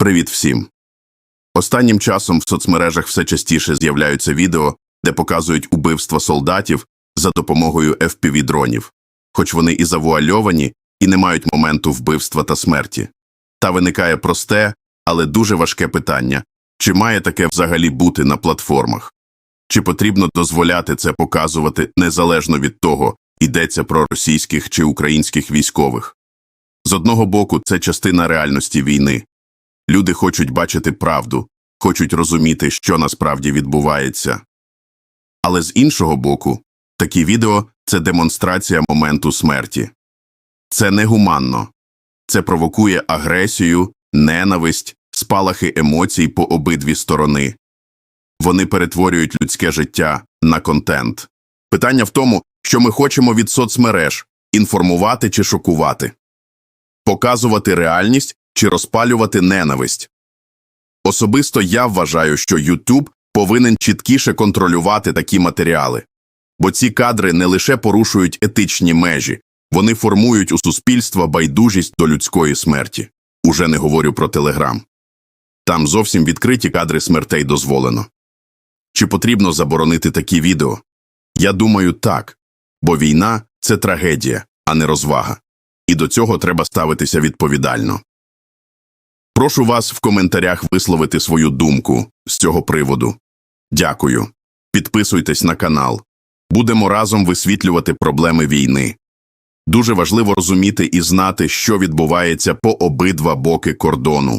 Привіт всім! Останнім часом в соцмережах все частіше з'являються відео, де показують убивства солдатів за допомогою FPV-дронів, хоч вони і завуальовані, і не мають моменту вбивства та смерті. Та виникає просте, але дуже важке питання чи має таке взагалі бути на платформах? Чи потрібно дозволяти це показувати незалежно від того, йдеться про російських чи українських військових? З одного боку, це частина реальності війни. Люди хочуть бачити правду, хочуть розуміти, що насправді відбувається. Але з іншого боку, такі відео це демонстрація моменту смерті. Це негуманно. Це провокує агресію, ненависть, спалахи емоцій по обидві сторони. Вони перетворюють людське життя на контент. Питання в тому, що ми хочемо від соцмереж інформувати чи шокувати, показувати реальність чи розпалювати ненависть. Особисто я вважаю, що YouTube повинен чіткіше контролювати такі матеріали, бо ці кадри не лише порушують етичні межі, вони формують у суспільства байдужість до людської смерті. Уже не говорю про Телеграм. Там зовсім відкриті кадри смертей дозволено. Чи потрібно заборонити такі відео? Я думаю, так, бо війна це трагедія, а не розвага. І до цього треба ставитися відповідально. Прошу вас в коментарях висловити свою думку з цього приводу. Дякую. Підписуйтесь на канал. Будемо разом висвітлювати проблеми війни. Дуже важливо розуміти і знати, що відбувається по обидва боки кордону.